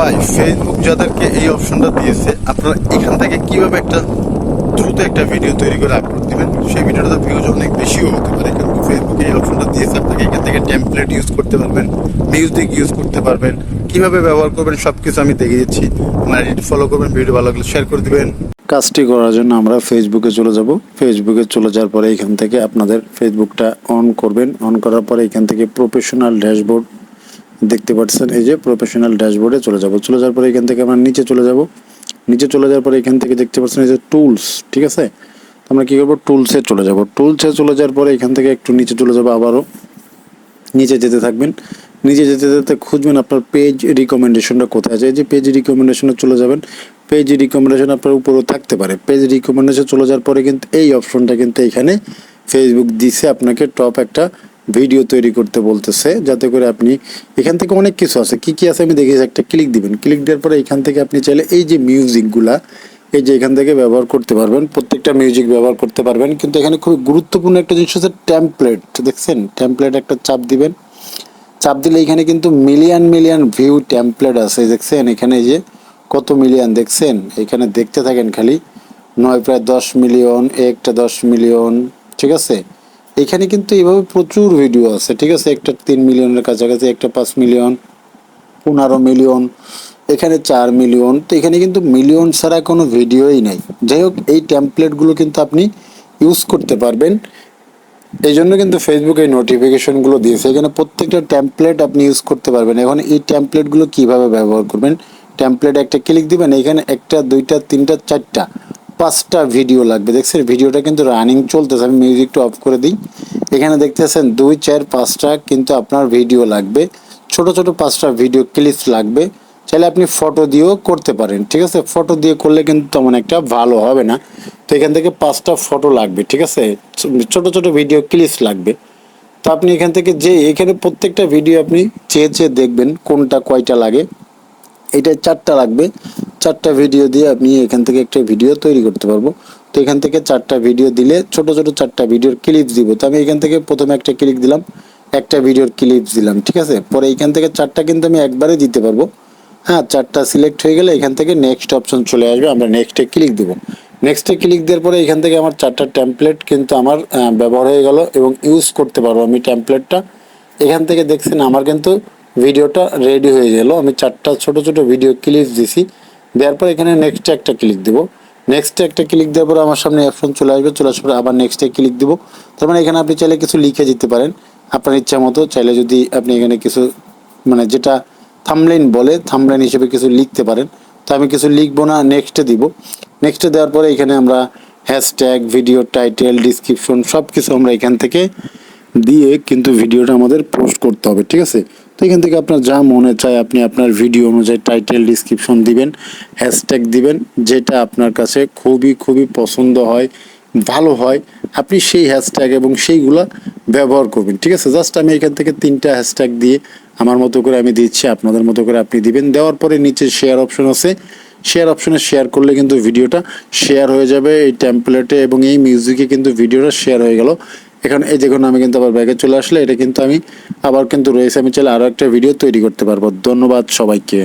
ভাই ফেসবুক যাদেরকে এই অপশনটা দিয়েছে। আপনারা এখান থেকে কীভাবে একটা দ্রুত একটা ভিডিও তৈরি করে আপলোড দিবেন? সেই ভিডিওটাতে ভিউজ অনেক বেশিও হতে পারে কারণ ফেসবুকে এই অপশনটা দিয়েছে আপনাকে, এখান থেকে টেমপ্লেট ইউজ করতে পারবেন মিউজিক ইউজ করতে পারবেন, কীভাবে ব্যবহার করবেন সব কিছু আমি দেখিয়ে দিচ্ছি। আমার ফলো করবেন ভিডিও ভালো লাগলে শেয়ার করে দিবেন। কাজটি করার জন্য আমরা ফেসবুকে চলে যাব। ফেসবুকে চলে যাওয়ার পরে এখান থেকে আপনাদের ফেসবুকটা অন করবেন। অন করার পরে এখান থেকে প্রফেশনাল ড্যাশবোর্ড দেখতে পাচ্ছেন, এই যে প্রফেশনাল ড্যাশবোর্ডে চলে যাব। চলে যাওয়ার পরে এখান থেকে আমরা নিচে চলে যাব। নিচে চলে যাওয়ার পরে এখান থেকে দেখতে পাচ্ছেন, এই যে টুলস ঠিক আছে? তো আমরা কী করব? টুলসে চলে যাব। টুলসে চলে যাওয়ার পরে এখান থেকে একটু নিচে চলে যাব আবারও। নিচে যেতে থাকবেন। নিচে যেতে যেতে খুঁজবেন আপনার পেজ রিকমেন্ডেশনটা কোথায় আছে। এই যে পেজ রিকমেন্ডেশনে চলে যাবেন। পেজ রিকমেন্ডেশন আপনার উপরেও থাকতে পারে। পেজ রিকমেন্ডেশন চলে যাওয়ার পরে কিন্তু এই অপশনটা কিন্তু এখানে ফেসবুক দিছে। আপনাকে টপ একটা ভিডিও তৈরি করতে বলতেছে, যাতে করে আপনি এখান থেকে অনেক কিছু আছে। কি কি আছে আমি দেখিয়েছি একটা ক্লিক দিবেন। ক্লিক দেওয়ার পরে এখান থেকে আপনি চাইলে এই যে মিউজিকগুলা এই যে এখান থেকে ব্যবহার করতে পারবেন, প্রত্যেকটা মিউজিক ব্যবহার করতে পারবেন। কিন্তু এখানে খুব গুরুত্বপূর্ণ একটা জিনিস হচ্ছে ট্যাম্পলেট দেখছেন? ট্যাম্পলেট একটা চাপ দিবেন। চাপ দিলে এখানে কিন্তু মিলিয়ন মিলিয়ন ভিউ ট্যাম্পলেট আছে, দেখছেন? এখানে যে কত মিলিয়ন দেখছেন? এখানে দেখতে থাকেন খালি, নয় প্রায় দশ মিলিয়ন একটা দশ মিলিয়ন ঠিক আছে? এখানে কিন্তু এভাবে প্রচুর ভিডিও আছে, ঠিক আছে? একটা তিন মিলিয়নের কাছাকাছি, একটা পাঁচ মিলিয়ন, পনেরো মিলিয়ন, এখানে চার মিলিয়ন। তো এখানে কিন্তু মিলিয়ন ছাড়া কোনো ভিডিওই নাই। যাই হোক, এই ট্যাম্পলেটগুলো কিন্তু আপনি ইউজ করতে পারবেন। এই জন্য কিন্তু ফেসবুক এই নোটিফিকেশনগুলো দিয়েছে। এখানে প্রত্যেকটা ট্যাম্পলেট আপনি ইউজ করতে পারবেন। এখন এই ট্যাম্পলেটগুলো কীভাবে ব্যবহার করবেন? ট্যাম্পলেট একটা ক্লিক দিবেন, এখানে একটা, দুইটা, তিনটা, চারটা। পাঁচটা ভিডিও লাগবে। দেখছেন ভিডিওটা কিন্তু রানিং চলতেছে। আমি মিউজিকটা অফ করে দিই। এখানে দেখতেছেন, দুই, চার, পাঁচটা কিন্তু আপনার ভিডিও লাগবে। ছোট ছোট পাঁচটা ভিডিও ক্লিপস লাগবে। চাইলে আপনি ফটো দিয়েও করতে পারেন, ঠিক আছে? ফটো দিয়ে করলে কিন্তু তেমন একটা ভালো হবে না। তো এখান থেকে পাঁচটা ফটো লাগবে, ঠিক আছে? ছোট ছোট ভিডিও ক্লিপস লাগবে। তো আপনি এখান থেকে যে, এখানে প্রত্যেকটা ভিডিও আপনি চেয়ে চেয়ে দেখবেন কোনটা কয়টা লাগে। এটা চারটা লাগবে। চারটা ভিডিও দিয়ে আপনি এখান থেকে একটা ভিডিও তৈরি করতে পারব। তো এখান থেকে চারটা ভিডিও দিলে ছোট ছোট চারটা ভিডিওর ক্লিপস দিব। তো আমি এখান থেকে প্রথমে একটা ক্লিক দিলাম, একটা ভিডিওর ক্লিপস দিলাম, ঠিক আছে? পরে এখান থেকে চারটা কিন্তু আমি একবারে দিতে পারব। হ্যাঁ চারটা সিলেক্ট হয়ে গেলে এখান থেকে নেক্সট অপশন চলে আসবে, আমরা নেক্সটে ক্লিক দেবো। নেক্সটে ক্লিক দেওয়ার পরে এখান থেকে আমার চারটা টেমপ্লেট কিন্তু আমার ব্যবহার হয়ে গেল এবং ইউজ করতে পারব আমি টেমপ্লেটটা এখান থেকে দেখছেন আমার কিন্তু ভিডিওটা রেডি হয়ে গেল। আমি চারটা ছোট ছোট ভিডিও ক্লিপস দিছি। দেওয়ার পর এখানে নেক্সটে একটা ক্লিক দেবো। নেক্সটে একটা ক্লিক দেওয়ার পরে আমার সামনে অপশন চলে আসবে, চলে আসার পরে আবার নেক্সটে ক্লিক দেবো। তার মানে এখানে আপনি চাইলে কিছু লিখে দিতে পারেন, আপনার ইচ্ছা মতো। চাইলে যদি আপনি এখানে কিছু মানে যেটা থামলাইন বলে থামলাইন হিসেবে কিছু লিখতে পারেন। তো আমি কিছু লিখব না নেক্সটে দিব। নেক্সটে দেওয়ার পরে এখানে আমরা হ্যাশট্যাগ ভিডিও টাইটেল ডিসক্রিপশন সব কিছু আমরা এখান থেকে দিয়ে কিন্তু ভিডিওটা আমাদের পোস্ট করতে হবে, ঠিক আছে? তো এখান থেকে আপনার যা মনে চায় আপনি আপনার ভিডিও অনুযায়ী টাইটেল ডিসক্রিপশন দিবেন হ্যাশট্যাগ দিবেন, যেটা আপনার কাছে খুবই খুবই পছন্দ হয়, ভালো হয়, আপনি সেই হ্যাশট্যাগ এবং সেইগুলা ব্যবহার করবেন, ঠিক আছে? জাস্ট আমি এখান থেকে তিনটা হ্যাশট্যাগ দিয়ে আমার মতো করে আমি দিচ্ছি, আপনাদের মতো করে আপনি দিবেন। দেওয়ার পরে নিচে শেয়ার অপশন আছে। শেয়ার অপশনে শেয়ার করলে কিন্তু ভিডিওটা শেয়ার হয়ে যাবে, এই টেমপ্লেটে এবং এই মিউজিকে কিন্তু ভিডিওটা শেয়ার হয়ে গেল। এখন এই যে দেখুন আমি কিন্তু আবার ব্যাগে চলে আসলে এটা কিন্তু আমি আবার কিন্তু রয়েছে। আমি চাইলে আরও একটা ভিডিও তৈরি করতে পারব। ধন্যবাদ সবাইকে।